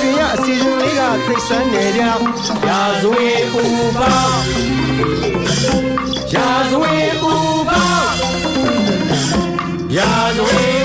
ရွှင်ရအစီအစဉ်လေးကသိပ်ဆန်းနေကြရာဇဝင်ပူပေါင်းရာဇဝင်ပူပေါင်းရာဇဝ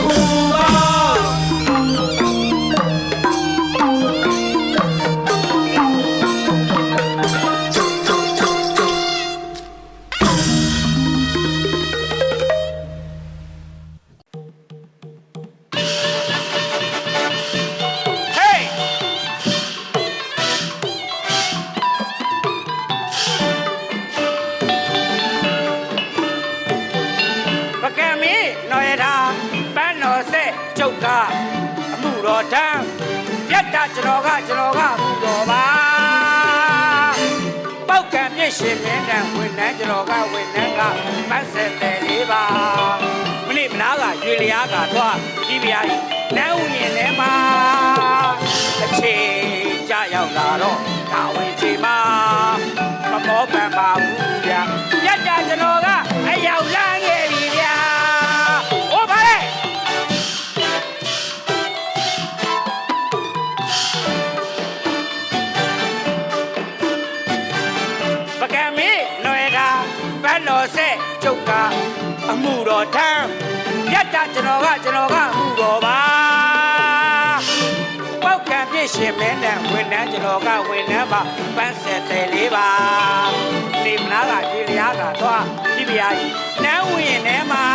ကျွန်တော်ကကျွန်တော်ကမှုတော်ပါပောက်ကံပြည့်ရှင်မင်းတန်ဝင်နှန်းကျွန်တော်ကဝင်နှန်းကပန်းဆက်တယ်လေးပါမနေ့မနာကရွေလျားကတော့ကြီးပြားကြီးနန်းဦးရင်ထဲမှာအချိန်ကြရောက်လာတော့ဒါဝင်ချိန်မှာမမောပန်ပါဘူးဗျာပြတ်တာကျွန်တော်ကအရောက်လ ပြည့်ရှင်မင်းနဲ့ဝန်ထမ်းကျွန်တော်ကဝန်ထမ်းပါပန်းဆက်တယ်လေးပါနေမလားကဒီလျားကတော့ဒီပြာကြီးနန်းဝင်ထဲမှာ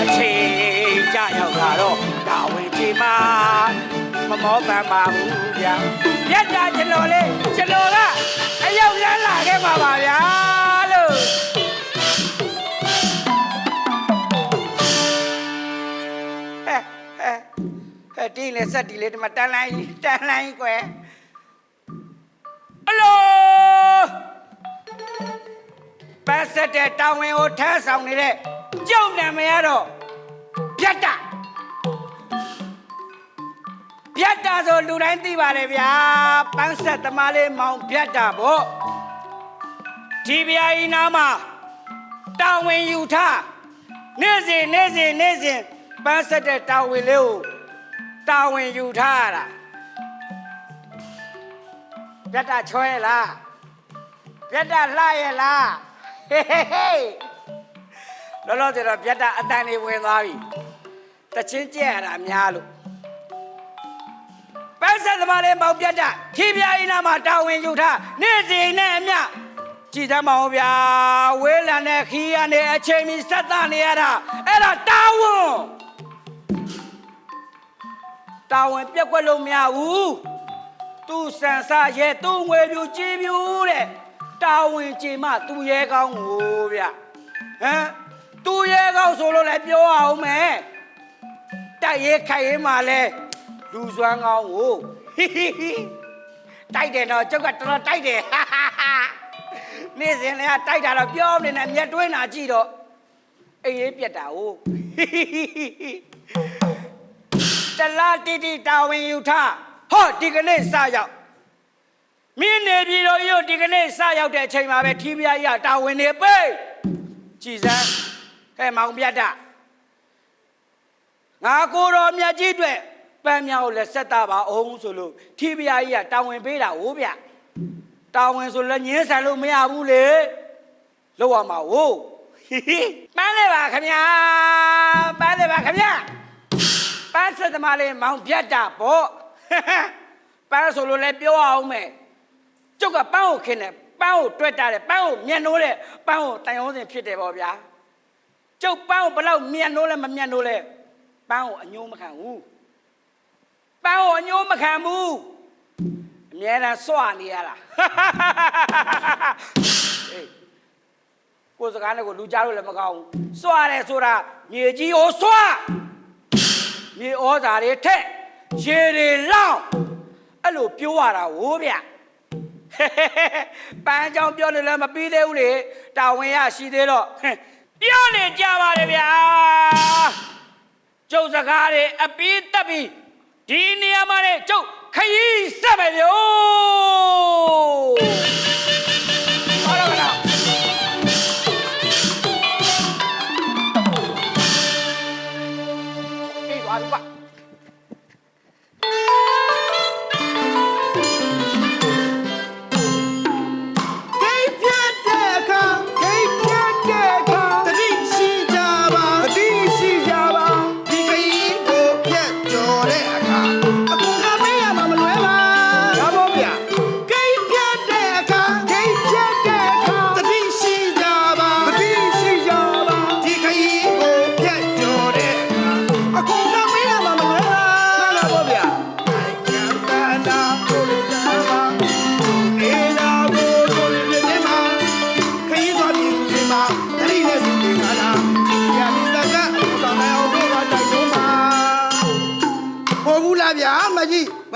အချိန်ကြရောက်လာတော့ဒါဝင်ချိန်မှာမမောပန်းပါဘူးဗျာပြတ်တာကျွန်တော်လေးကျွန်တော်ကအရောက်လန်းလာခဲ့ပါပါဗျာလို့ ဟဲ့တီးလေဆက်တီးလေဒီမှာတန်လိုင်းကြီးတန်လိုင်းကြီးကွယ်အလိုပတ်ဆက်တဲ့တောင်ဝင်ကိုထမ်းဆောင်နေတဲ့ကျုပ်နာမည်ကတော့ပြတ်တာပြတ်တာဆိုလူတိုင်းသိပါတယ်ဗျာပန်းဆက်သမားလေးမောင်ပြတ်တာပေါ့ဒီဗျာကြီးနားမှာတောင်ဝင်ယူထားနေ့စဉ်နေ့စဉ်နေ့စဉ်ပန်းဆက်တဲ့တောင်ဝင်လေးကို တောင်ဝင်ယူထားရတာပြတ်တာချောရဲ့လားပြတ်တာလှရဲ့လားဟေးဟေးဟေးလောလောဆယ်တော့ပြတ်တာအတန်လေးဝင်သွားပြီတချင်းကြက်ရတာများလို့ပန်းဆက်သမားလေးမောင်ပြတ်တာခီးပြားအိနာမှာတာဝန်ယူထားနေ့စဉ်နဲ့အမျှကြည်သမောင်ဗျာဝေးလံတဲ့ခီးရနေအချိန်မီဆက်တနေရတာအဲ့ဒါတာဝန် တာဝန်ပြက်ကွက်လို့မရဘူးသူစံစားရဲသူငွေပြူကြည်ပြူတဲ့တာဝန်ကြည်မှသူရဲကောင်းကိုဗျဟမ်သူရဲကောင်းဆိုလို့လည်းပြောအောင်မယ်တိုက်ရဲခိုက်ရဲမှာလဲလူစွမ်းကောင်းကိုဟိဟိဟိတိုက်တယ်တော့ကျုပ်ကတော်တော်တိုက်တယ်ဟာဟာဟာနေ့စဉ်လည်းတိုက်တာတော့ပြောမနေနဲ့မျက်တွင်းနာကြည့်တော့အေးရေးပြက်တာ哦ဟိဟိဟိဟိ တလားတိတိတာဝန်ယူထားဟောဒီကနေ့စရောက်မင်းနေပြည်တော်ကြီးကိုဒီကနေ့စရောက်တဲ့အချိန်မှာပဲထီးပြားကြီးကတာဝန်နေပိတ်ကြည်စမ်းဟဲ့မောင်ပြတ်တာငါကိုတော်မြတ်ကြီးအတွက်ပန်းမြောက်လက်ဆက်တာပါအောင်ဆိုလို့ထီးပြားကြီးကတာဝန်ပေးတာဟိုးဗျတာဝန်ဆိုလည်းညင်းဆန်လို့မရဘူးလေလောက်ရမှာဟိုးဟိဟိပန်းလေပါခမညာပန်းလေပါခမညာ ပန်းစက်သမားလေးမောင်ပြတ်တာပေါ့ပန်းဆိုလို့လည်းပြောအောင်မယ်ကျုပ်ကပန်းကိုခင်းတယ်ပန်းကိုတွက်တာတယ်ပန်းကိုမျက်နှိုးတယ်ပန်းကိုတိုင်အောင်စင်ဖြစ်တယ်ပေါ့ဗျာကျုပ်ပန်းကိုဘလောက်မြန်လို့လဲမမြန်လို့လဲပန်းကိုအညိုးမခံဘူးပန်းကိုအညိုးမခံဘူးအမြဲတမ်းစွနေရတာအေးကိုယ်စကားနဲ့ကိုလူကြားလို့လည်းမကောင်းဘူးစွတယ်ဆိုတာမြေကြီးကိုစွ မြေဩဇာတွေထက်ရေတွေလောင်းအဲ့လိုပြောရတာဝိုးဗျပန်းကြောင်ပြောနေလည်းမပြီးသေးဘူးလေတာဝန်ရရှိသေးတော့ဟင်ပြောနေကြပါလေဗျာကျုပ်စကားတွေအပီးတက်ပြီးဒီနေရာမှာလေကျုပ်ခရီးဆက်ပဲဗျို့ဟောတော့ကလား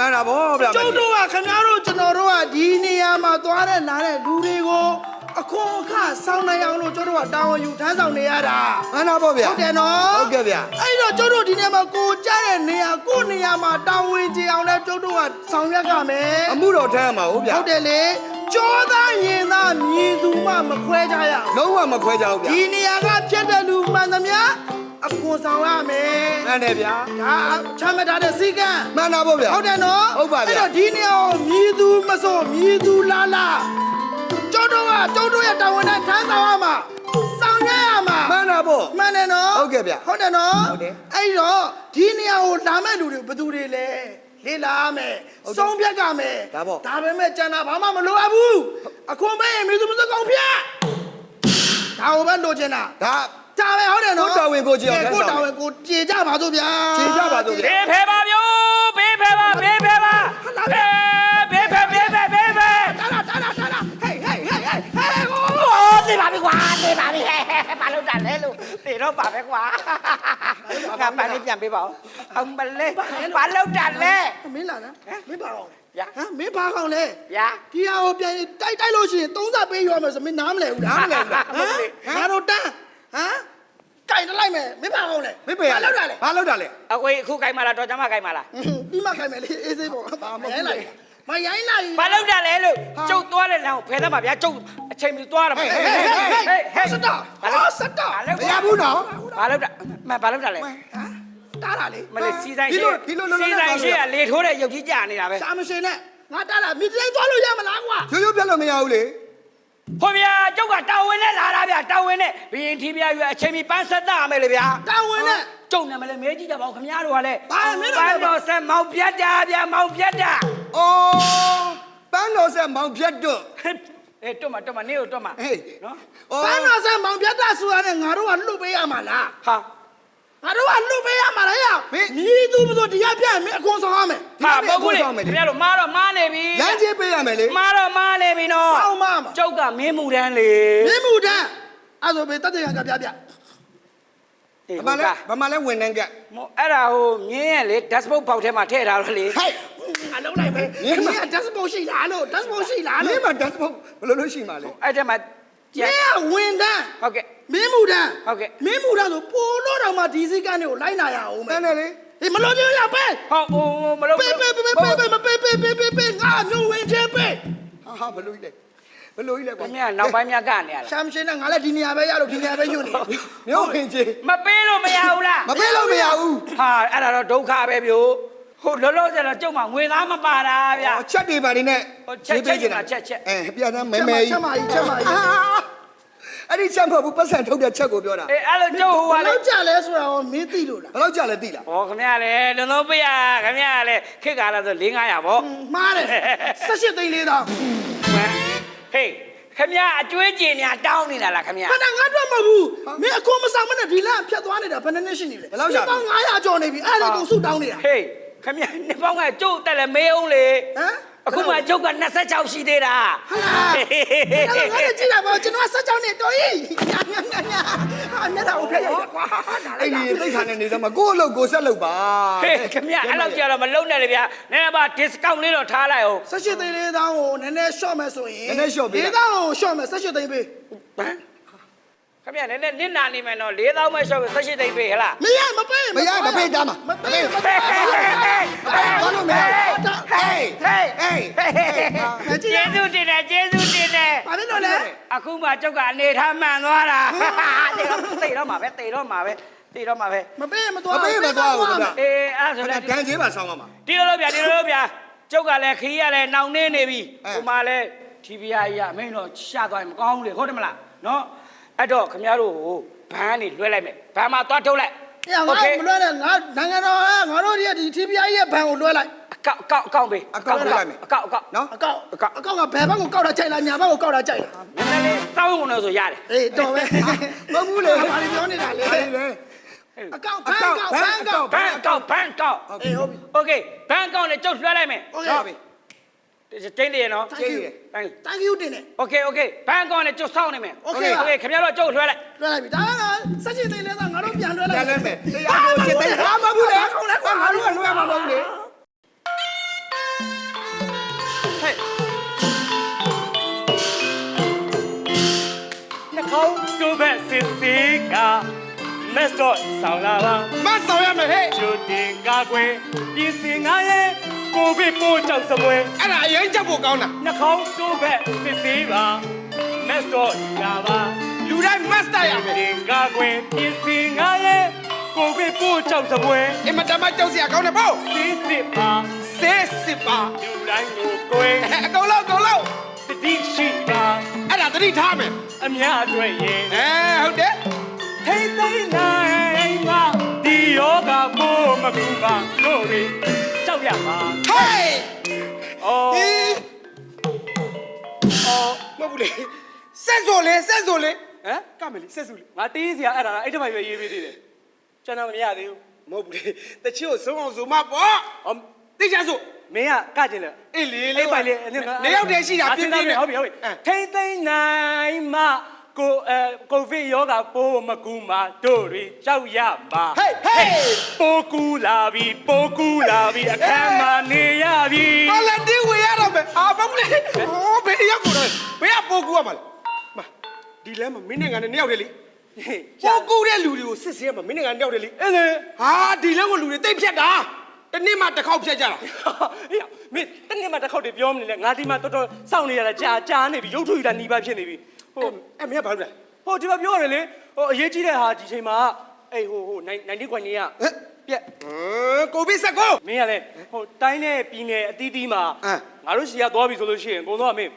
မှန်တာဗောဗျာကျုပ်တို့ကခင်ဗျားတို့ကျွန်တော်တို့ကဒီနေရာမှာသွားတဲ့လာတဲ့လူတွေကိုအခွန်အခစောင်းနိုင်အောင်လို့ကျုပ်တို့ကတာဝန်ယူထမ်းဆောင်နေရတာမှန်တာဗောဗျာဟုတ်တယ်နော်ဟုတ်ကဲ့ဗျာအဲ့တော့ကျုပ်တို့ဒီနေရာမှာကိုကြားတဲ့နေရာကိုနေရာမှာတာဝန်ကျအောင်လဲကျုပ်တို့ကဆောင်ရွက်ကြမယ်အမှုတော်ထမ်းရမှာဟုတ်ဗျာဟုတ်တယ်လေကြောသားရင်သားမြည်သူမှမခွဲကြရအောင်လုံးဝမခွဲကြဘူးဗျာဒီနေရာကဖြတ်တဲ့လူမှန်သမျှ အခွန်ဆောင်ရမယ်မှန်တယ်ဗျာဒါချမ်းမထားတဲ့စီကံမှန်တာဗောဗျာဟုတ်တယ်နော်ဟုတ်ပါဗျာအဲ့တော့ဒီနေရာကိုမြည်သူမစိုးမြည်သူလာလာကျုပ်တို့ကကျုပ်တို့ရဲ့တာဝန်နဲ့ထမ်းဆောင်ရမှာဆောင်ရွက်ရမှာမှန်တာဗောမှန်တယ်နော်ဟုတ်ကဲ့ဗျဟုတ်တယ်နော်ဟုတ်တယ်အဲ့တော့ဒီနေရာကိုလာမဲ့လူတွေဘယ်သူတွေလဲလေ့လာရမယ်စုံပြက်ကမယ်ဒါပေါ့ဒါပေမဲ့ကျန်တာဘာမှမလိုအပ်ဘူးအခွန်ပေးရင်မြည်သူမစိုးကောင်းပြဒါကိုပဲလိုချင်တာဒါ ဒါပဲဟုတ်တယ်နော်ကိုယ်တာဝန်ကိုကြည့်အောင်ကဲကိုယ်ထမ်းဆောင်တာဝန်ကိုကြည်ကြပါစို့ဗျာကြည်ကြပါစို့ဗျာဘေးဖဲပါဗျိုးဘေးဖဲပါဘေးဖဲပါဘေးဘေးဖဲဘေးဖဲဘေးဖဲတာလာတာလာတာလာဟေးဟေးဟေးဟေးဟေးကိုโอ้သိပါပြီကွာသိပါပြီဟဲ့ဘာလို့တန်လဲလို့သိတော့ပါပဲကွာငါပန်းလေးပြန်ပေးပါဦးအောင်မလေးဘာလို့တန်လဲမင်းလာလားမင်းပါအောင်ဗျာဟမ်မင်းပါအောင်လေဗျာဒီဟာကိုပြန်တိုက်တိုက်လို့ရှိရင်သုံးစားပေးရမယ်ဆိုမင်းနားမလဲဘူးလားနားမလဲဘူးလားဟမ်ငါတို့တန်း ဟမ်ကြိုင်လိုက်မယ်မင်းပါအောင်လေမင်းပေရဘာလောက်တာလဲဘာလောက်တာလဲအကွေအခုကြိုက်မလားတော့ကျမကြိုက်မလားပြီးမှခိုင်မယ်လေအေးစေးပေါ့ဘာမရိုင်းလိုက်မရိုင်းလိုက်ဘာလို့တန်လဲလို့ကျုပ်သွားတဲ့လမ်းကိုဖယ်သမှာဗျာကျုပ်အချိန်မီသွားရမှာဟေးဟေးဟေးဟေးဟေးစတာဘာလို့အော်စတာဘာလို့မရဘူးနော်ဘာလို့တမဘာလို့တလဲဟမ်တားတာလေမလေးစီဆိုင်ဒီရှိလိုဒီလိုလိုလိုစီဆိုင်ရှိကလေထိုးတဲ့ရုပ်ကြီးကြာနေတာပဲရှာမရှိနဲ့ငါတားတာမိတိုင်းသွားလို့ရမလားကွာရိုးရိုးပြတ်လို့မရဘူးလေ ဟိုဗျာကျုပ်ကတာဝန်နဲ့လာတာဗျာတာဝန်နဲ့ဘရင်ထီးပြရွယ်အချိန်မီပန်းဆက်တာမယ်လေဗျာတာဝန်နဲ့ကျုံနာမလဲမဲကြည့်ကြပါဦးခင်ဗျားတို့ကလည်းဘာမင်းတို့လဲပန်းတော်ဆက်မောင်ပြတ်တာဗျာမောင်ပြတ်တာအော်ပန်းတော်ဆက်မောင်ဖြတ်တွတ်အေးတွတ်မတွတ်မနေကိုတွတ်မဟေးနော်အော်ဘန်းတော်ဆက်မောင်ပြတ်တာဆိုရတဲ့ငါတို့ကလှုပ်ပေးရမှာလားဟာ ငါတို့ကလှုပ်ပေးရမှာလားရမြည်သူမဆိုတရားပြရင်မင်းအကုန်ဆောင်ရမယ်ဟာပုတ်ကူလေခင်ဗျားတို့မားတော့မားနေပြီလမ်းကြီးပေးရမယ်လေမားတော့မားနေပြီနော်အောက်မမှာကျုပ်ကမင်းမှုတန်းလေမင်းမှုတန်းအဲ့ဆိုဘေးတက်တဲ့ကပြပြအေးဘာဟုတ်လဲကဲ့ဘာမှလဲဝင်နေကမောအဲ့ဒါဟိုမြင်းရဲ့လေ dashboard ပေါက်ထဲမှာထည့်ထားတော့လေဟဲ့အလုံးလိုက်ပဲမင်းက dashboard ရှိလားလို့ dashboard ရှိလားမလို့င်းမတက်ဖို့ဘယ်လိုလုပ်ရှိမှာလဲအဲ့ထဲမှာ မကြက်င်းကဝင်တန်းဟုတ်ကဲ့ မင်းမှုတန်းဟုတ်ကဲ့ မင်းမှုတန်းဆိုပိုလို့တော့မှဒီစည်းကမ်းတွေကိုလိုက်နာရအောင်မယ်တန်းတယ်လေဒီမလို့ချင်းရပဲဟောဟိုမလို့ပေးပေးပေးပေးပေးမပေးပေးပေးပေးပေးငါမျိုးဝင်ချင်းပေးဟာဟာဘယ်လိုကြီးလဲဘယ်လိုကြီးလဲခကွာင်ဗျာနောက်ပိုင်းများကနေရလားရှာမရှိနဲ့ငါလည်းဒီနေရာပဲရလို့ဒီနေရာပဲညွန့်နေမျိုးဝင်ကြီးမပေးလို့မရဘူးလားမပေးလို့မရဘူးဟာအဲ့ဒါတော့ဒုက္ခပဲဗျို့ ဟိုလောလောဆယ်တော့ကျုံမှာငွေသားမပါတာဗျာအော်ချက်တွေပါနေနဲ့ဟိုချက်ချက်ချက်ချက်ချက်အဲပြတန်းမဲမဲကြီးချက်မကြီးချက်မကြီးအဲ့ဒီချက်မဟုတ်ဘူးပတ်စံထုတ်တဲ့ချက်ကိုပြောတာအေးအဲ့လိုကျုပ်ဟိုဘာကလေလို့ကြလဲဆိုတာကိုမင်းသိလို့လားဘယ်လောက်ကြလဲသိလားဟောခင်ဗျာလေလုံလုံးပေးရခင်ဗျာလေခေတ်ကာလဆို4 500ပေါ့မှားတယ်18သိန်းလေးတောင်ဟမ်ဟေးခင်ဗျာအကျွေးကျင်များတောင်းနေတာလားခင်ဗျာခဏငါတော့မဟုတ်ဘူးမင်းအခုမဆောင်မနဲ့ဒီလမ်းဖြတ်သွားနေတာဘယ်နှစ်နှစ်ရှိနေလဲဘယ်လောက်ကြာလဲပေါင်း900ကျော်နေပြီအဲ့ဒါကိုစုတောင်းနေတာဟေး ခင်ဗျာနှစ်ပေါင်းကကျုပ်တက်လည်းမေးအောင်လေဟမ်အခုမှကျုပ်က26ရှိသေးတာဟာလားအဲ့ဒါငါလည်းကြည့်ရပါကျွန်တော်ဆက်ကြောင်းနေတော်ကြီးညာညာညာညာဟာမျက်နှာကိုဖျက်ရိုက်တယ်ကွာနားလိုအဲ့က်ဒီတာသိခါနဲ့နေစမ်းမကိုယ့်အလုပ်ကိုဆက်လုပ်ပါဟေးခင်ဗျာအဲ့လောက်ကြတော့မလုံနဲ့လေဗျာနည်းနည်းပါ discount လေးတော့ထားလိုက်အောင်18သိန်းလေးတောင်းကိုနည်းနည်း short မယ်ဆိုရင်နည်းနည်း short ပေးလိုက်ဒီတောင်းကို short မယ်18သိန်းပေးဟမ် ခင်ဗျာနည်းနည်းနစ်နာနေမယ်နော်4000ပဲရှော့18သိန်းပေးဟလားမရမပေးမရမပေးတားမှာမပေးမဟေးပေးဟေးဟေးဟေးဘာလို့မရဟေးဟေးဟေးကျေးဇူးတင်တယ်ကျေးဇူးတင်တယ်ဘာဖြစ်လို့လဲအခုမှကျုပ်ကအနေထားမှန်သွားတာတေတော့တေတော့မှာပဲတေတော့မှာပဲတေတော့မှာပဲမပေးမမသွားပေးမသွားဘူးခင်ဗျာအေးအဲ့ဒါဆိုအဲ့လဲဒါဒဏ်ချင်းပါဆောင်းပါမှာဒီလိုလို့ဗျာဒီလိုလို့ဗျာကျုပ်ကလည်းခီးရလည်းနှောင်နေနေပြီအဲဟိုမှာလည်း TVR ကြီးကမင်းတော့ရှာသွားရင်မကောင်းဘူးလေဟုတ်တယ်မလားနော် အဲ့တော့ခင်ဗျားတို့ကိုဘန်းနေလွှဲလိုက်မယ်ဘန်းမှာသွားထုတ်လိုက်။အဲ့ငါမလွှဲနဲ့ငါနိုင်ငံတော်ကငါတို့ရဲ့ဒီ TPI ရဲ့ဘန်ကိုလွှဲလိုက်။အကောက်အကောက်အကောက်ပေးအကောက်လွှဲလိုက်မယ်။အကောက်အကောက်နော်အကောက်အကောက်အကောက်ကဘယ်ဘက်ကိုကောက်တာကြိုက်လားညာဘက်ကိုကောက်တာကြိုက်လား။နည်းနည်းလေးစောင်းကုန်လို့ဆိုရတယ်။အေးတော်ပဲ။မဟုတ်ဘူးလေ။ဘာလို့ပြောနေတာလဲ။အကောက်ဘန်ကောက်ဘန်ကောက်ဘန်ကောက်ဘန်ကောက်အေးဟုတ်ပြီ။ Okay ဘန်ကောက်နဲ့ကြောက်လွှဲလိုက်မယ်။ဟုတ်ပြီ။ ကျင်းတယ်ရနော် Thank you Thank you Thank you တင်တယ် Okay okay ဘန်ကောင်နဲ့ကျုပ်စောင့်နေမယ် Okay Okay ခင်ဗျားတို့ကျုပ်လွှဲလိုက်လွှဲလိုက်ပြီဒါကစက်ချင်သိလဲဆိုငါတို့ပြန်လွှဲလိုက်ပြန်လွှဲမယ်တရားကိုချစ်သိဟာမဟုတ်ဘူးလေခေါင်းလဲခေါင်းငါတို့ကလွှဲမှာမဟုတ်ဘူးလေဟဲ့နှကောင်းကျိုးဘက်စစ်စေးကမက်တော့ဆောင်လာပါမက်ဆောင်ရမယ်ဟဲ့ကျိုးတင်ကားကွယ်ပြင်စင်ငါရဲ့ ကိုဗစ်ပိုးကြောင့်စပွဲအဲ့ဒါအရင်ချက်ဖို့ကောင်းတာနှာခေါင်းတိုးဘက်စစ်သေးပါမက်တော့လာပါလူတိုင်းမတ်စတာရမယ်တင်ကာကွယ်ပြင်ဆင်ငါရဲ့ကိုဗစ်ပိုးကြောင့်စပွဲအမတမကြောက်စရာကောင်းတယ်ပေါ့စစ်စစ်ပါဆေးစစ်ပါလူတိုင်းကိုကိုယ်အဲ့အကုန်လုံးအကုန်လုံးတတိရှိပါအဲ့ဒါသတိထားမယ်အများအတွက်ရင်အဲဟုတ်တယ်ထိတ်သိမ်းနိုင်ပါဒီယောဂပိုးမကူပါတို့တွေ ကြောက်ရပါဟေးအော်ဟေးအော်မဟုတ်ဘူးလေဆက်ဆိုလေဆက်ဆိုလေဟမ်ကမယ်လေဆက်ဆိုလေငါတီးစရာအဲ့ဒါလားအဲ့တမိုင်ပဲရေးပေးသေးတယ်ကျွန်တော်မရသေးဘူးမဟုတ်ဘူးလေတချို့ဆုံးအောင်ဆိုမပေါ့အော်သိချဆိုမင်းကကကျင်တယ်အေးလေလေးပိုင်လေးနေရောက်တယ်ရှိတာပြင်းပြင်းဟုတ်ပြီဟုတ်ပြီထိတ်သိမ်းနိုင်မှ ကိုအဲကိုဗစ်ယောဂပိုးမကူမှာတို့တွေကြောက်ရပါဟေးဟေးပိုးကူလာပြီပိုးကူလာပြီအခမ်းမှာနေရပြီဘာလဲဒီဝေရတော့မယ်အာမဟုတ်ဘူးလေဟောဘယ်ရောက်ကိုတော့ဘယ်ကပိုကူရမှာလဲမဒီလဲမမင်းနဲ့ငါနဲ့နှစ်ယောက်တည်းလေပိုကူတဲ့လူတွေကိုစစ်ဆေးရမှာမင်းနဲ့ငါနှစ်ယောက်တည်းလေအဲ့လေဟာဒီလဲကိုလူတွေတိတ်ဖြတ်တာတနေ့မှတစ်ခေါက်ဖြတ်ကြတာဟေးမင်းတနေ့မှတစ်ခေါက်တည်းပြောမနေနဲ့ငါဒီမှာတော်တော်စောင့်နေရတာကြာကြာနေပြီရုပ်ထုရတာหนีပါဖြစ်နေပြီ ဟိုအဲ့မင်းကဘာလုပ်လဲဟိုဒီမှာပြောရတယ်လေဟိုအရေးကြီးတဲ့ဟာဒီချိန်မှာအေးဟိုဟို90ခွန်ကြီးကပြက်ဟမ်ကိုဗစ်ဆက်ကိုမင်းကလည်းဟိုတိုင်းနဲ့ပြည်နယ်အသီးသီးမှာအမ်ငါတို့ရှီကသွားပြီဆိုလို့ရှိရင်အကုန်လုံးကမင်း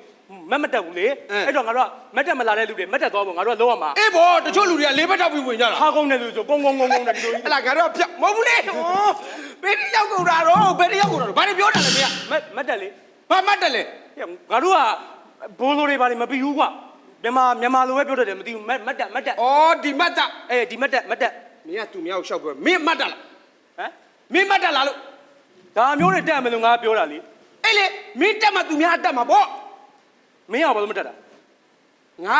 မတ်မတက်ဘူးလေအမ်အဲ့တော့ငါတို့ကမတ်တက်မလာတဲ့လူတွေမတ်တက်သွားဖို့ငါတို့ကလောက်ရမှာအေးဘောတချို့လူတွေကလေးဘက်ထောက်ပြီးဝင်ကြတာဟာကုန်းတဲ့လူဆိုကုန်းကုန်းကုန်းကုန်းတဲ့ဒီလိုကြီးအဲ့လာငါတို့ကဖြတ်မဟုတ်ဘူးလေဟောဘယ်တယောက်ကုန်တာတော့ဘယ်တယောက်ကုန်တာတော့ဘာတွေပြောတာလဲမင်းကမတ်မတ်တက်လေဘာမှတ်တယ်လဲဟဲ့ငါတို့ကဘိုးလိုတွေဘာတွေမပြီးဘူးကွာ မြန်မာမြန်မာလိုပဲပြောတတ်တယ်မသိဘူးမတ်မတ်တက်မတ်တက်ဩဒီမှတ်တာအေးဒီမတ်တက်မတ်တက်မင်းကသူများကိုရှောက်ပြောမင်းမှတ်တာလားဟမ်မင်းမှတ်တာလားလို့ဒါမျိုးတွေတက်မယ်လို့ငါပြောတာလေအဲ့လေမင်းတက်မှသူများတက်မှာပေါ့မင်းကဘာလို့မတက်တာငါ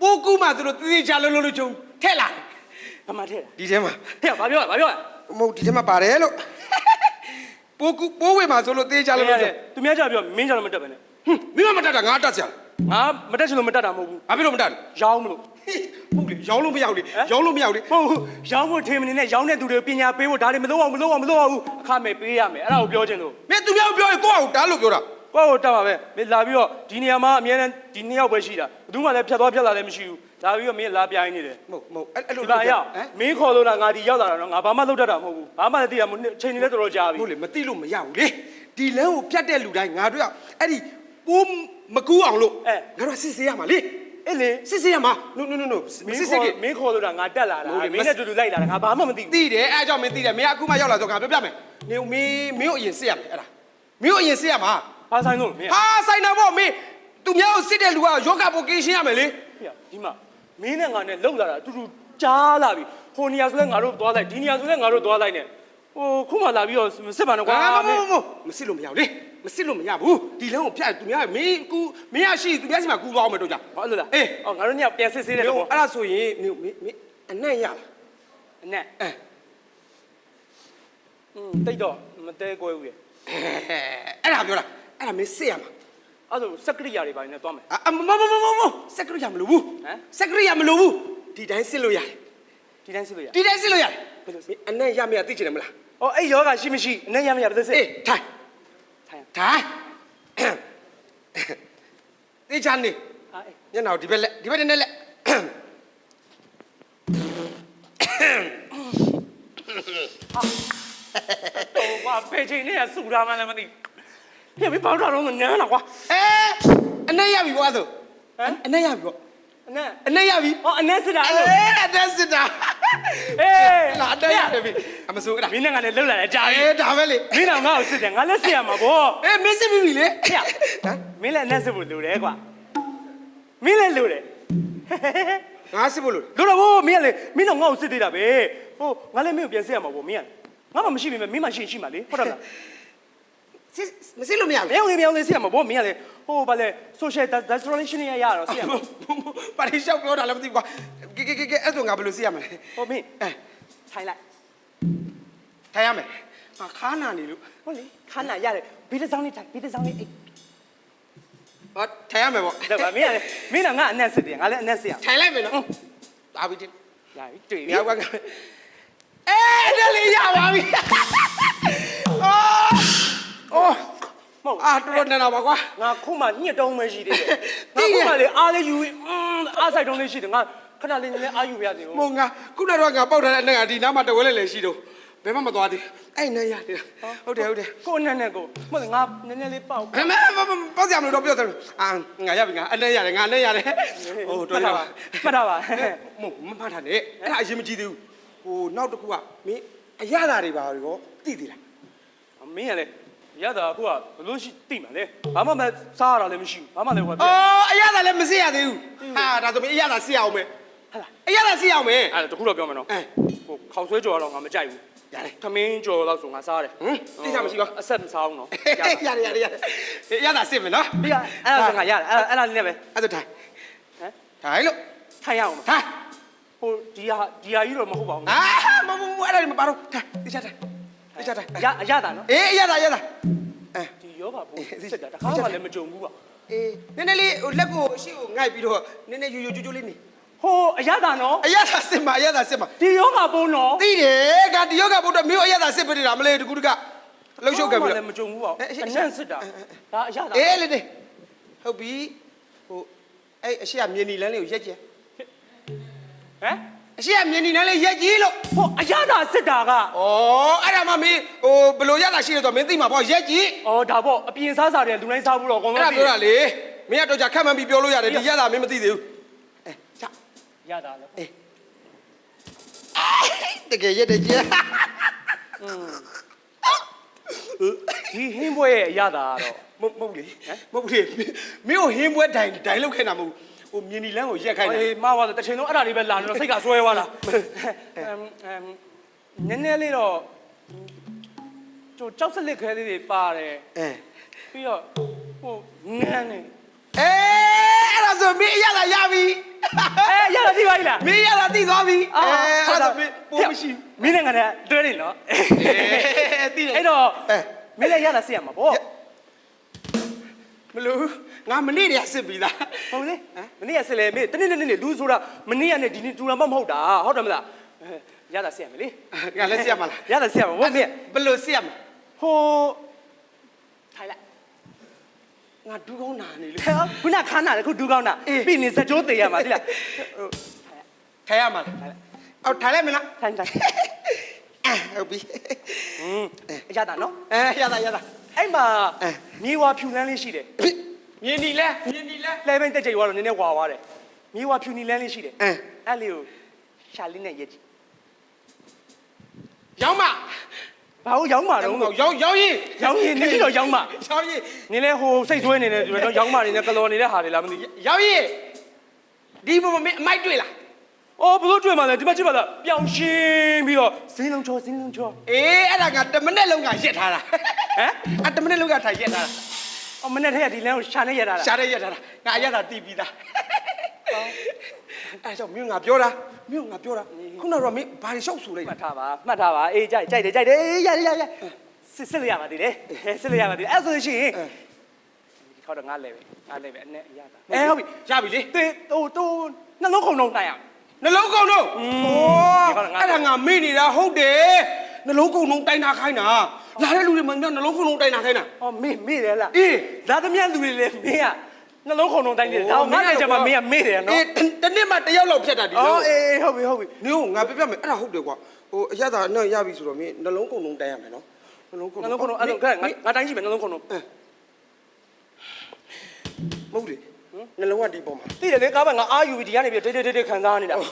ပိုးကူမှသူတို့တည်ချလုံးလုံးလို့ချုံထက်လာဘာမှထဲတာဒီထဲမှာဟဲ့ဘာပြောလဲဘာပြောလဲမဟုတ်ဒီထဲမှာပါတယ်လို့ပိုးကူပိုးဝေမှာဆိုလို့တည်ချလုံးလုံးချုံသူများကြပြောမင်းကြောင့်မတက်ပဲနဲ့ဟွန်းမင်းကမတက်တာငါတက်စရာ ငါမတက်ချင်လို့မတက်တာမဟုတ်ဘူးဘာဖြစ်လို့မတက်လဲရောင်းမလို့ဟုတ်လေရောင်းလို့မရောက်လေရောင်းလို့မရောက်လေမဟုတ်ဘူးရောင်းဖို့ထင်မနေနဲ့ရောင်းတဲ့သူတွေပညာပေးဖို့ဒါတွေမလုပ်အောင်မလုပ်အောင်မလုပ်အောင်အခမဲ့ပေးရမယ်အဲ့ဒါကိုပြောချင်လို့မင်းသူများကိုပြောရင်ကိုယ့်အောင်တားလို့ပြောတာကိုယ့်ကိုတက်ပါပဲမင်းလာပြီးတော့ဒီနေရာမှာအမြဲတမ်းဒီနှစ်ယောက်ပဲရှိတာဘယ်သူမှလည်းဖြတ်သွားဖြတ်လာလည်းမရှိဘူးလာပြီးတော့မင်းလာပြိုင်းနေတယ်မဟုတ်မဟုတ်အဲ့အဲ့လိုဒီပါရောက်ဟမ်မင်းခေါ်လို့လားငါဒီရောက်လာတာတော့ငါဘာမှလုပ်တတ်တာမဟုတ်ဘူးဘာမှလည်းသိရမလို့ချိန်နေလည်းတော်တော်ကြာပြီဟုတ်လေမသိလို့မရဘူးလေဒီလမ်းကိုပြတ်တဲ့လူတိုင်းငါတို့ကအဲ့ဒီပိုး မကူအောင်လို့ငါတို့ကစစ်ဆေးရမှာလေအဲ့လေစစ်ဆေးရမှာ no no no no မင်းစစ်ဆေးခေါ်ကြမင်းခေါ်လို့တာငါတက်လာတာဟုတ်မလေင်းနဲ့တူတူလိုက်လာတာငါဘာမှမသိဘူးသိတယ်အဲ့အကြောင့်မင်းသိတယ်မင်းကအခုမှရောက်လာဆိုငါပြောပြမယ်နေမင်းမင်းကိုအရင်စစ်ရမယ်အဲ့ဒါမင်းကိုအရင်စစ်ရမှာဘာဆိုင်လို့မင်းဟာဆိုင်တာပေါ့မင်းသူများကိုစစ်တဲ့လူကယောဂပိုကိရှင်းရမယ်လေဒီမှာမင်းနဲ့ငါနဲ့လောက်လာတာအတူတူကြားလာပြီဟိုနေရာဆိုလဲငါတို့သွားလိုက်ဒီနေရာဆိုလဲငါတို့သွားလိုက်နဲ့ဟိုခုမှလာပြီးတော့မစစ်ပါနဲ့ကွာမမမမစစ်လို့မရဘူးလေ မစစ်လို့မရဘူးဒီလမ်းကိုဖြတ်သူများမင်းကူမင်းရရှိသူများစီမှာကူသွားအောင်မယ်တို့ကြဟောအဲ့လိုလားအေးအော်ငါတို့ညပြန်စစ်ဆေးတယ်အဲ့တော့ဒါဆိုရင်မင်းမင်းမင်းအနံ့ရလားအနဲ့အဲอืมတိတ်တော့မတဲကွဲဘူးလေအဲ့ဒါပြောတာအဲ့ဒါမင်းစစ်ရမှာအဲ့ဒါစက်ကရိယာတွေပါနေသွားမယ်အမမမမမမစက်ကရိယာမလိုဘူးဟမ်စက်ကရိယာမလိုဘူးဒီတိုင်းစစ်လို့ရတယ်ဒီတိုင်းစစ်လို့ရဒီတိုင်းစစ်လို့ရတယ်ဘယ်လိုစစ်အနံ့ရမရသိချင်တယ်မလားအော်အဲ့ယောဂရှိမရှိအနဲ့ရမရဘယ်လိုစစ်အေးထိုင် ထိုင်ထိုင်တေးချန်နေအာအေးညနာကိုဒီဘက်လက်ဒီဘက်နဲ့လက်တော့ဘာဖေးချင်းနဲ့ဆူတာမှလည်းမသိပြပြပေါက်တာတော့နန်းလာကွာအဲအနံ့ရပြီကွာဆိုဟမ်အနံ့ရပြီပေါ့အနဲ့အနံ့ရပြီအော်အနဲ့စစ်တာအဲအဲ့လိုအတက်စစ်တာ အေးလာအတက်ရတယ်ပြီအမစိုးအဲ့ဒါမင်းနဲ့ငါနဲ့လှုပ်လာတယ်ကြာပြီအဲဒါပဲလေမင်းတော့ငါ့ကိုစစ်တယ်ငါလည်းစစ်ရမှာဗောအေးမင်းစစ်ပြီပြီလေဟဲ့မင်းလည်းအနဲ့စစ်ဖို့လိုတယ်ကွာမင်းလည်းလိုတယ်ငါစစ်ဖို့လို့လိုတော့ဗောမင်းကလေမင်းတော့ငါ့ကိုစစ်သေးတာပဲဟိုငါလည်းမင်းကိုပြန်စစ်ရမှာဗောမင်းကငါမှမရှိပေမဲ့မင်းမှရှိရင်ရှိမှာလေဟုတ်တယ်မလား စစ်မစစ်လို့မရမဘူးင်းဝင်မင်းဝင်စစ်ရမှာဗောမင်းကလေဟိုဗာလေ social destination ရရတော့စစ်ရမှာပါရီရှောက်ပြောတာလည်းမသိဘူးကွာကဲကဲကဲကဲအဲ့ဆိုငါဘယ်လိုစစ်ရမလဲဟိုမင်းအဲထိုင်လိုက်ထိုင်ရမယ်ငါခါနာနေလို့ဟုတ်လေခါနာရတယ်ဘီတစ်စောင်းလေးထိုင်ဘီတစ်စောင်းလေးအိတ်ဟောထိုင်ရမယ်ပေါ့တော့ဗာမင်းကလေမင်းတော့ငါအနဲ့စစ်တယ်ငါလည်းအနဲ့စစ်ရထိုင်လိုက်မယ်နော်ဒါပြီတင်ရပြီတွေ့ပြီမြောက်ကကအဲအဲ့ဒါလေးရပါပြီအော် အော်မဟုတ်အာတော်တော်နေတော့ပါကွာငါခုမှညစ်တုံးပဲရှိသေးတယ်သိငါတယ်ခုမှလေအားလေးယူရင်အင်းအားဆိုင်တုံးလေးရှိတယ်ငါခဏလေးနည်းနည်းအားယူပြရသေးဘူးမုံငါခုနတော့ငါပေါက်ထားတဲ့အနဲ့ကဒီနားမှာတဝဲလဲလဲရှိတော့ဘယ်မှမသွားသေးအဲ့နဲ့ရတယ်ဟုတ်တယ်ဟုတ်တယ်ကိုနဲ့နဲ့ကိုမဟုတ်ငါနည်းနည်းလေးပေါက်ဘယ်မှပေါ့စရာမလိုတော့ပြောတယ်အာငါရပြီငါအနဲ့ရတယ်ငါအနဲ့ရတယ်ဟိုတော်ရပါမှတ်တာပါမမမှတ်တာနဲ့အဲ့ဒါအရင်မကြည့်သေးဘူးဟိုနောက်တစ်ခုကမင်းအရသာတွေပါရောသိသေးလားမင်းရလေ ရတာအခုကဘလို့ရှိတိမှန်လေဘာမှမစားရတာလည်းမရှိဘူးဘာမှလည်းဟိုပြအော်အရသာလည်းမစစ်ရသေးဘူးဟာဒါဆိုမင်းအရသာစစ်အောင်မယ်ဟာလားအရသာစစ်အောင်မယ်အဲ့ဒါတခုတော့ပြောမယ်နော်အဲ ဟိုခေါက်ဆွဲကြော်တော့ငါမကြိုက်ဘူးရတယ်ခမင်းကြော်တော့ဆိုငါစားတယ်ဟမ်သိချာမရှိပါအဆက်မစားဘူးနော်ရတယ်ရတယ်ရတယ်အရသာစစ်မယ်နော်ဒီကအဲ့ဒါဆိုငါရတယ်အဲ့အဲ့ဒါလေးနဲ့ပဲအဲ့ဒါထိုင်ဟမ်ထိုင်လို့ထိုင်ရအောင်မထိုင်ဟိုဒီဟာဒီဟာကြီးတော့မဟုတ်ပါဘူးအာမမမအဲ့ဒါမပါတော့ထိုင်သိချာထိုင် သိချာထိုင်ရအရတာနော်အေးအရသာအရသာအဲဒီယောဂဘိုးစစ်တာတခါမှလည်းမကြုံဘူးပါအေးနည်းနည်းလေးဟိုလက်ကိုအရှိကိုငိုက်ပြီးတော့နည်းနည်းယူယူကျူးကျူးလေးနေဟိုအရတာနော်အရသာစစ်မှာအရသာစစ်မှာဒီယောဂဘိုးနော်သိတယ်ကဒီယောဂဘုဒ္ဓမျိုးအရသာစစ်ပေးနေတာမလေးတကူတကလှုပ်ရှုပ်ခဲ့ပြီလည်းမကြုံဘူးပါအနံ့စစ်တာဒါအရတာအေးလေနေဟုတ်ပြီဟိုအဲ့အရှိကမြင်းနီလန်းလေးကိုရက်ကျဲဟမ် အရှိကမြင်းနီလန်းလေးရက်ကြီးလို့ဟိုအရတာစစ်တာကဩအဲ့ဒါမှမင်းဟိုဘယ်လိုရတာရှိရတော့မင်းသိမှာပေါ့ရက်ကြီးအော်ဒါပေါ့အပြင်စားစားတယ်လူတိုင်းစားဘူးတော့အကုန်အဲ့လုံးဒါပြောတာလေမင်းကတော့ကြာခက်မှန်ပြီးပြောလို့ရတယ်ဒီရတာမင်းမသိသေးဘူးအဲချရတာလေအေးတကယ်ရက်တယ်ကြီးဒီဟင်းပွဲရဲ့အရတာကတော့မဟုတ်မဟုတ်လေမဟုတ်လေမင်းကိုဟင်းပွဲတိုင်တိုင်လောက်ခဲ့တာမဟုတ် ဟိုမြင်းနီလန်းကိုရက်ခိုင်းတာအေးမဝါတစ်ချိန်လုံးအဲ့ဒါလေးပဲလာနေတော့စိတ်ကဆွဲသွားတာအမ်အမ်နည်းနည်းလေးတော့ကျိုးကြောက်စလစ်ခဲလေးတွေပါတယ်အဲပြီးတော့ဟိုငန်းနေအဲအဲ့ဒါဆိုမင်းအရသာရပြီအဲရတာဒီပါလားမင်းရတာသိသွားပြီအဲအဲ့ဒါဆိုမင်းပိုးမရှိမင်းနဲ့ငါနဲ့တွဲနေနော်အဲသိတယ်အဲ့တော့အဲမင်းလည်းရတာစစ်ရမှာပေါ့မလို့ ငါမနေ့တည်းစစ်ပြီးသားဟုတ်လေမနေ့ကစစ်လေမင်းတနေ့နဲ့နေ့လူဆိုတာမနေ့ကနဲ့ဒီနေ့တူတာမှမဟုတ်တာဟုတ်တယ်မလားရတာစစ်ရမယ်လေငါလည်းစစ်ရမှာလားရတာစစ်ရမှာဟုတ်မင်းဘယ်လိုစစ်ရမှာဟိုထိုင်လိုက်ငါဒူးကောင်းနာနေလေဟဲ့ခုနခါနာလေခုဒူးကောင်းတာပြီးနေစကြိုးတေရမှာတိလားထိုင်ရမှာလားအော်ထိုင်လိုက်မလားထိုင်ထိုင်အဲဟုတ်ပြီอืมရတာနော်အဲရတာရတာအဲ့မှာအဲမြေဝါဖြူလန်းလေးရှိတယ် မြင်းနီလဲမြင်းနီလဲလဲဘင်းတက်ကြိတ်သွားတော့နည်းနည်းဝါသွားတယ်မြေဝါဖြူနီလန်းလေးရှိတယ်အဲအဲ့လေးကိုရှာလေးနဲ့ရက်ကြည့်ရောင်းမဘာလို့ရောင်းမှာတော့ရောင်းရောင်းရင်ရောင်းရင်နေပြီးတော့ရောင်းမှာရောင်းရင်နင်းလဲဟိုစိတ်ဆွဲနေတယ်ဆိုတော့ရောင်းမှာနေနဲ့ကလော်နေတဲ့ဟာတွေလားမသိဘူးရောင်းရင်ဒီဘုံမင်းအမိုက်တွေ့လားအော်ဘလို့တွေ့မှလဲဒီမှာကြည့်ပါလားပြောင်းရှင်းပြီးတော့ဇင်းလုံးချောဇင်းလုံးချောအေးအဲ့ဒါက10မိနစ်လုံးကရက်ထားတာဟမ်အဲ့10မိနစ်လုံးကထိုင်ရက်ထားတာ အော်မနေ့တည်းကဒီလမ်းကိုရှာနေရတာလားရှာတဲ့ရက်တာလားငါအရက်တာတီးပြီးသားအဲ့တော့မင်းငါပြောတာမင်းငါပြောတာခုနကတော့မင်းဘာတွေရှောက်ဆူလိုက်မှတ်ထားပါမှတ်ထားပါအေးကြိုက်ကြိုက်တယ်ကြိုက်တယ်အေးရရရစစ်စစ်လိုက်ရပါသေးတယ်စစ်လိုက်ရပါသေးတယ်အဲ့ဆိုရှင်ဒီခေါက်တော့ငါလဲပဲငါလဲပဲအနဲ့ရတာအဲဟုတ်ပြီရပြီလေတေတိုးတိုးနှလုံးခုန်လုံးနိုင်ရနှလုံးကုန်တော့အိုးအဲ့ဒါငါမေ့နေတာဟုတ်တယ် နှလုံးကုန်လုံးတိုင်းတာခိုင်းတာလာတဲ့လူတွေမှနှလုံးကုန်လုံးတိုင်းတာခိုင်းတာအော်မေ့မေ့တယ်လားအေးဒါသမ ्या လူတွေလည်းမင်းကနှလုံးခုန်လုံးတိုင်တယ်ဒါငါလည်းကြမှာမင်းကမေ့တယ်နော်အေးတနေ့မှတစ်ယောက်လောက်ဖြတ်တာဒီလိုအော်အေးဟုတ်ပြီဟုတ်ပြီနင်ငါပြပြမယ်အဲ့ဒါဟုတ်တယ်ကွာဟိုအရသာနဲ့ရပြီဆိုတော့မင်းနှလုံးကုန်လုံးတိုင်းရမယ်နော်နှလုံးကုန်နှလုံးခုန်လုံးအဲ့လိုခက်ငါငါတိုင်းကြည့်မယ်နှလုံးခုန်လုံးမဟုတ်လေ နှလုံးကဒီပေါ်မှာသိတယ်လေကားပဲငါအာယူပြီးဒီကနေပြီးတေးတေးတေးခံစားနေတာဟို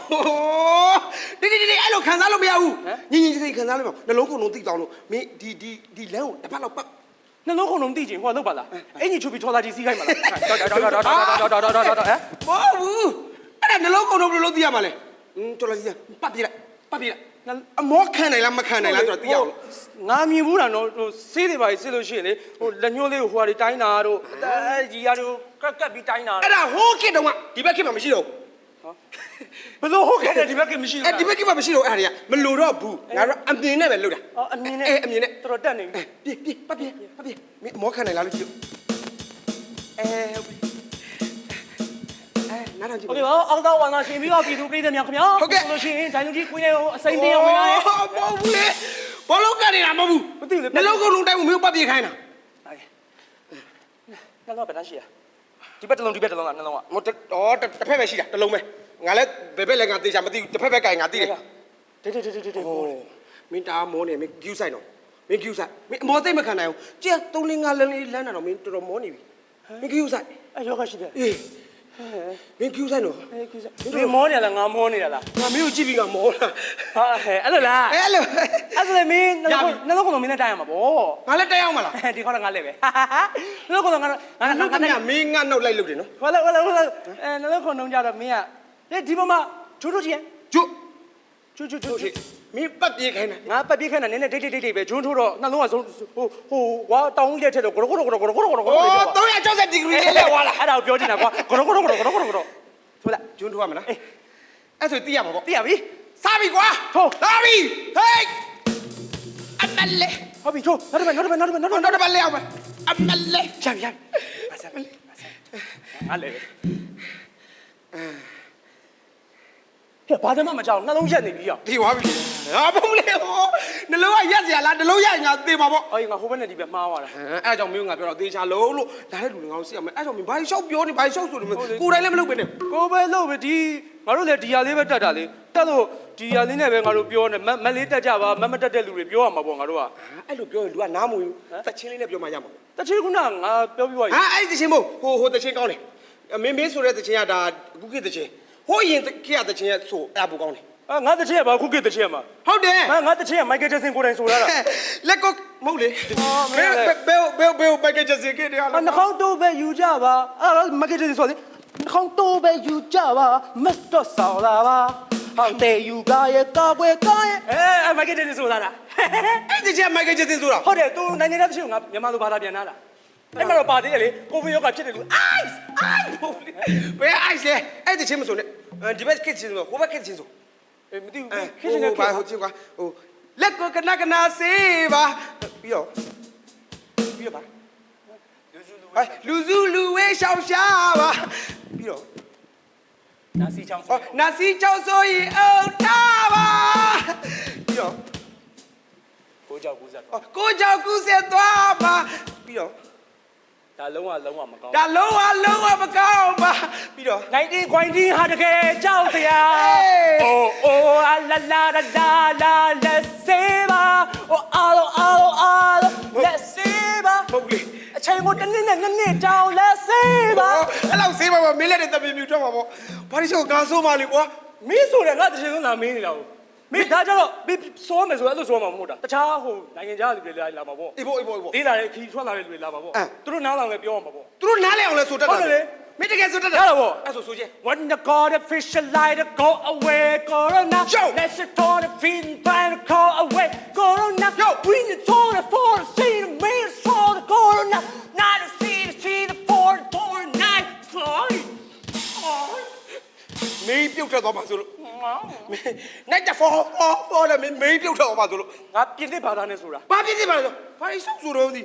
ဒီဒီဒီအဲ့လိုခံစားလို့မရဘူးညင်ညင်စိတ်ခံစားလို့မရနှလုံးကုန်လုံးတိတောင်းလို့မင်းဒီဒီဒီလမ်းကိုတစ်ပတ်လောက်ပတ်နှလုံးခုန်လုံးသိချင်ဟိုလောက်ပါလားအင်ကြီးချူပြီးထော်လာကြီးစီးခိုင်းပါလားတော်တော်တော်တော်တော်တော်တော်တော်တော်ဟမ်မဟုတ်ဘူးအဲ့ဒါနှလုံးကုန်လုံးဘယ်လိုလုပ်သိရမှာလဲอืมတော်လာကြီးပတ်ပြလိုက်ပတ်ပြလိုက် အမောခံနိုင်လားမခံနိုင်လားဆိုတော့သိရအောင်ငါမြင်ဘူးတာနော်ဟိုဆေးတွေပါစစ်လို့ရှိရင်လေဟိုလက်ညှိုးလေးကိုဟိုဟာတွေတိုင်းတာတို့အဲကြီးရတို့ကက်ကက်ပြီးတိုင်းတာအဲ့ဒါဟိုးခစ်တုံးကဒီဘက်ခစ်မှာမရှိတော့ဘူးဘယ်လိုဟုတ်ခဲ့တယ်ဒီဘက်ကမရှိဘူးအဲ့ဒီဘက်ခစ်မှာမရှိတော့အဲ့ဒါတွေကမလိုတော့ဘူးငါတို့အမြင်နဲ့ပဲလုပ်တာအော်အမြင်နဲ့အေးအမြင်နဲ့တော်တော်တက်နေပြီပြေးပြေးပတ်ပြေးပတ်ပြေးမင်းအမောခံနိုင်လားလို့ကြည့်အဲဟုတ်ပြီအဲ နားထောင်ကြည့် โอเคပါအောက်တော့ဝါနာရှင်ပြီးတော့ပြည်သူပြည်သူများခင်ဗျာ ဟုတ်ကဲ့ ဆိုလို့ရှိရင်ဒိုင်လူကြီးခွင်းလေးကိုအစိမ့်တရားဝင်လာတယ် မဟုတ်ဘူးလေဘောလုံးကနေတာမဟုတ်ဘူး မသိဘူးလေ နှလုံးကုန်လုံးတိုင်းကိုမျိုးပတ်ပြေးခိုင်းတာ နှလုံးကဘယ်နှရှိရဒီဘက်တစ်လုံးဒီဘက်တစ်လုံးကနှလုံးက ဟိုတော့တစ်ဖက်ပဲရှိတာတစ်လုံးပဲငါလည်းဘယ်ဘက်လဲငါသေချာမသိဘူးတစ်ဖက်ပဲကြိုင်ငါသိတယ် တေးတေးတေးတေးတေး ဟိုမင်းတားမောနေမင်းကျူးဆိုင်တော့မင်းကျူးဆိုင်မင်းအမောသိမ့်မခံနိုင်ဘူးကြက်3 5လမ်းလေးလမ်းတာတော့မင်းတော်တော်မောနေပြီမင်းကျူးဆိုင် အဲယောဂရှိတယ် အေး မင်းကျူးဆိုင်တော့အဲကိစ္စဒီမောနေလားငါမောနေလားငါမင်းကိုကြည့်ပြီးကမောတာဟာဟဲ့အဲ့လိုလားအဲ့လိုအဲ့ဆိုရင်မင်းနှလုံးနှလုံးကုန်လုံးမင်းနဲ့တိုင်ရမှာဗောငါလည်းတက်အောင်မလားဒီခေါက်တော့ငါလည်းပဲနှလုံးကုန်လုံးငါငါငါငါငါငါကမင်းငါနောက်လိုက်လို့တယ်နော်ဟောလာဟောလာဟောလာအဲနှလုံးကုန်လုံးကြတော့မင်းကဒီဘမှာချူချူချင်းကျုပ်ချူချူချူတို့ရှိ မင်းပတ်ပြေးခိုင်းတာငါပတ်ပြေးခိုင်းတာနည်းနည်းဒိတ်ဒိတ်ဒိတ်ပဲဂျွန်းထိုးတော့နှလုံးကဆုံးဟိုဟိုဝါတောင်းလက်ထက်တော့ဂရောဂရောဂရောဂရောဂရောဂရောဟို360ဒီဂရီလေးလဲဝါလာအဲ့ဒါကိုပြောနေတာကွာဂရောဂရောဂရောဂရောဂရောဆိုလာဂျွန်းထိုးရမလားအဲ့ဆိုတိရမှာပေါ့တိရပြီစားပြီကွာထိုးစားပြီဟေးအမလေးဟုတ်ပြီထိုးနောက်တစ်ပတ်နောက်တစ်ပတ်နောက်တစ်ပတ်နောက်တစ်ပတ်လဲအောင်ပဲအမလေးရမ်းရမ်းအစားမလေးအစားအားလေအဲ ဟဲ့ဘာမှမကြောက်နှလုံးရက်နေပြီရောဒီဝါပြီဟာဘုံလေဟောနှလုံးကရက်စရာလားနှလုံးရရင်ငါသေမှာပေါ့အေးငါဟိုဘက်နဲ့ဒီဘက်မှားသွားတာအဲ့ဒါကြောင့်မင်းကငါပြောတော့သေချာလုံးလို့ဒါလည်းလူငါကိုသိရမယ်အဲ့ကြောင့်မင်းဘာလျှောက်ပြောနေဘာလျှောက်ဆိုနေကိုယ်တိုင်လည်းမလုပ်ပဲနဲ့ကိုပဲလို့ပဲဒီငါတို့လည်းဒီဟာလေးပဲတက်တာလေတက်လို့ဒီဟာလေးနဲ့ပဲငါတို့ပြောနေမက်လေးတက်ကြပါမက်မတက်တဲ့လူတွေပြောရမှာပေါ့ငါတို့ကအဲ့လိုပြောရင်လူကနားမဝင်ဘူးတချင်းလေးနဲ့ပြောမှရမှာတချီခုနငါပြောပြီးသွားပြီဟာအဲ့ဒီတချင်းမို့ဟိုဟိုတချင်းကောင်းတယ်မင်းမင်းဆိုတဲ့တချင်းကဒါအခုခေတ်တချင်း ဟိုရင်ခေတ်ကတချင်းရဲ့ဆိုအဲ့ဒါပူကောင်းတယ်အာငါတချီကဘာခုကိတချီမှာဟုတ်တယ်ငါငါတချီကမိုက်ကယ်ဂျက်ဆင်ကိုယ်တိုင်ဆိုရတာလက်ကောမဟုတ်လေဘယ်ဘယ်ဘယ်ဘယ်ဘယ်ကချက်စကေတရားအလားနှခေါင်းတိုးပဲယူကြပါအဲ့တော့မိုက်ကယ်ဂျက်ဆင်ဆိုလေနှခေါင်းတိုးပဲယူကြပါမတ်တော့ဆောင်လာပါဟောင်းတဲ့ယူကရဲ့ကာပွဲကားရဲ့အဲမိုက်ကယ်ဂျက်ဆင်ဆိုတာလားအဲ့ဒီချက်မိုက်ကချက်စဆိုတာဟုတ်တယ်သူနိုင်ငံသားတချီကငါမြန်မာလိုဘာသာပြန်လာတာအဲ့မှာတော့ပါသေးတယ်လေကိုဗစ်ရောဂါဖြစ်တယ်လူ ice ice ဘယ်အိုက်လဲအဲ့ဒီချင်းမဆိုနဲ့ ဒီဘက်ကချက်ချင်းဆိုဟိုဘက်ကချက်ချင်းဆိုအေးမသိဘူးအဲခင်းရှင်ကဟိုဘာဟိုချင်းကွာဟိုလက်ကောကနကနာစေးပါပြီးတော့ပြီးတော့ပါဟဲ့လူစုလူဝဲရှောက်ရှားပါပြီးတော့နာစီချောင်းဟောနာစီချောင်းဆိုရင်အုတ်ထားပါပြီးတော့ကိုကြောက်ကူးစားဟောကိုကြောက်ကူးဆက်သွားပါပြီးတော့ ဒါလုံးဝလုံးဝမကောင်းဒါလုံးဝလုံးဝမကောင်းပါပြီးတော့19 quarantine ဟာတကယ်ကြောက်စရာ Hey! Oh oh la la la la la let's save ပါ Oh all all all let's save ပါဟုတ်ပြီအချိန်ကိုတစ်နှစ်နဲ့နှစ်နှစ်တောင် let's save ပါအဲ့လောက်ဆေးပါပါမင်းလက်တဲ့တပင်မြူထွက်ပါပေါ့ဘာလို့ရှောက်ငါဆိုးမှလေကွာမင်းဆိုတယ်ငါတစ်ချိန်လုံးလာမင်းနေတာကို မင်းဒါကြတော့မင်းစိုးမယ်ဆိုတော့အဲ့လိုစိုးမှာမဟုတ်တာတခြားဟိုနိုင်ငံခြားလူတွေလာလာမှာပေါ့ အေးဖို့အေးဖို့အေးဖို့ ဒေးလာတဲ့ခီထွက်လာတဲ့လူတွေလာမှာပေါ့ အဲ သူတို့နားလောင်လည်းပြောမှာပေါ့ သူတို့နားလဲအောင်လဲဆိုတတ်တာ ဟုတ်တယ်လေ မင်းတကယ်ဆိုတတ်တာ ရတာပေါ့ အဲ့ဆိုဆိုချင်း When the God of fish light go away, Corona. Yo! Let's turn the feet and trying to call away, Corona. Yo! We need to the four, see the main for the Corona. Not the see the see the four, four, nine, Chloe. မင်းပြုတ်ထွက်သွားပါဆိုလို့မင်းနိုင်တဖော်ဖော်ဖော်တယ်မင်းမင်းပြုတ်ထွက်သွားပါဆိုလို့ငါပြင်းတဲ့ဘာသာနဲ့ဆိုတာဘာဖြစ်စီပါလဲဆိုဘာလို့ရှောက်ဆိုတော့မသိ